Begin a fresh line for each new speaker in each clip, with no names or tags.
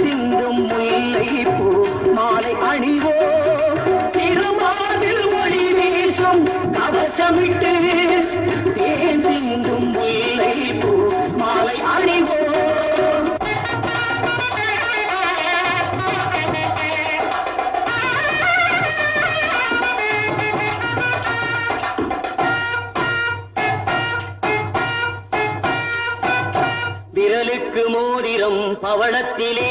சிந்தும் முல்லை பூ மாலை அணிவோ. திருமார்பில் ஒளி வீசும் கவசமிட்டு மோதிரம் பவளத்திலே.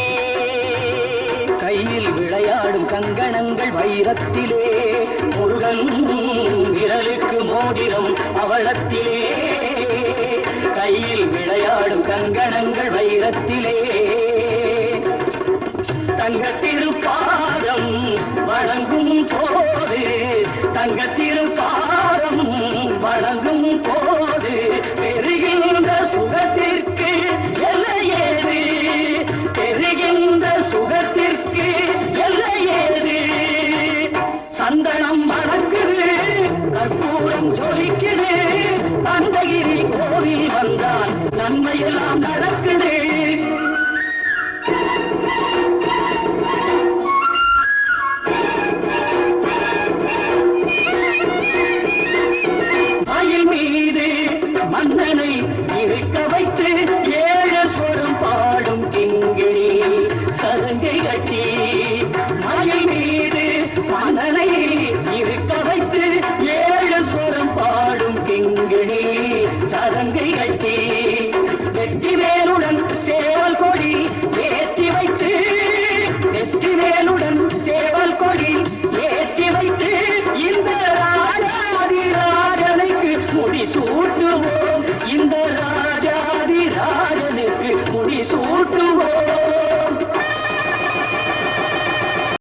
கையில் விளையாடும் கங்கணங்கள் வைரத்திலே. முருகன் விரலுக்கு மோதிரம் பவளத்திலே. கையில் விளையாடும் கங்கணங்கள் வைரத்திலே. தங்க திருப்பாதம் வணங்கும் போது தங்க திருப்பாதம் வணங்கும் போது நன்மையெல்லாம் நடக்குது. மயில் மீது மன்னனை இருக்க வைத்து